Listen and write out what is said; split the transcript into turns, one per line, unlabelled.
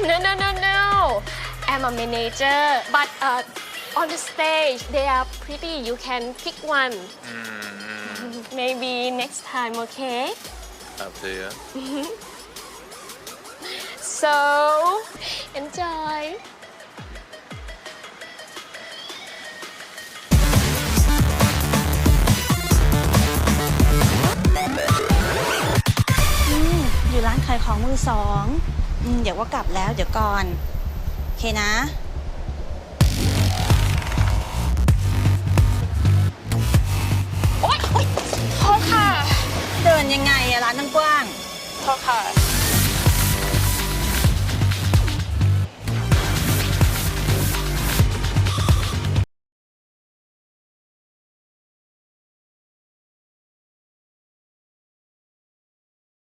no, no, no, no. I'm a manager, but uh, on the stage they are pretty. You can pick one.
อืมอืม
Maybe next time, okay?
up to you
So enjoy.
อยู่ร้านขายของมือสอง อืมเดี๋ยวว่ากลับแล้ว เดี๋ยวก่อน โอเคนะ โอ๊ยโอ๊ย
โทษค่ะ
เดินยังไงอะร้านตั้งกว้าง
โทษค่ะ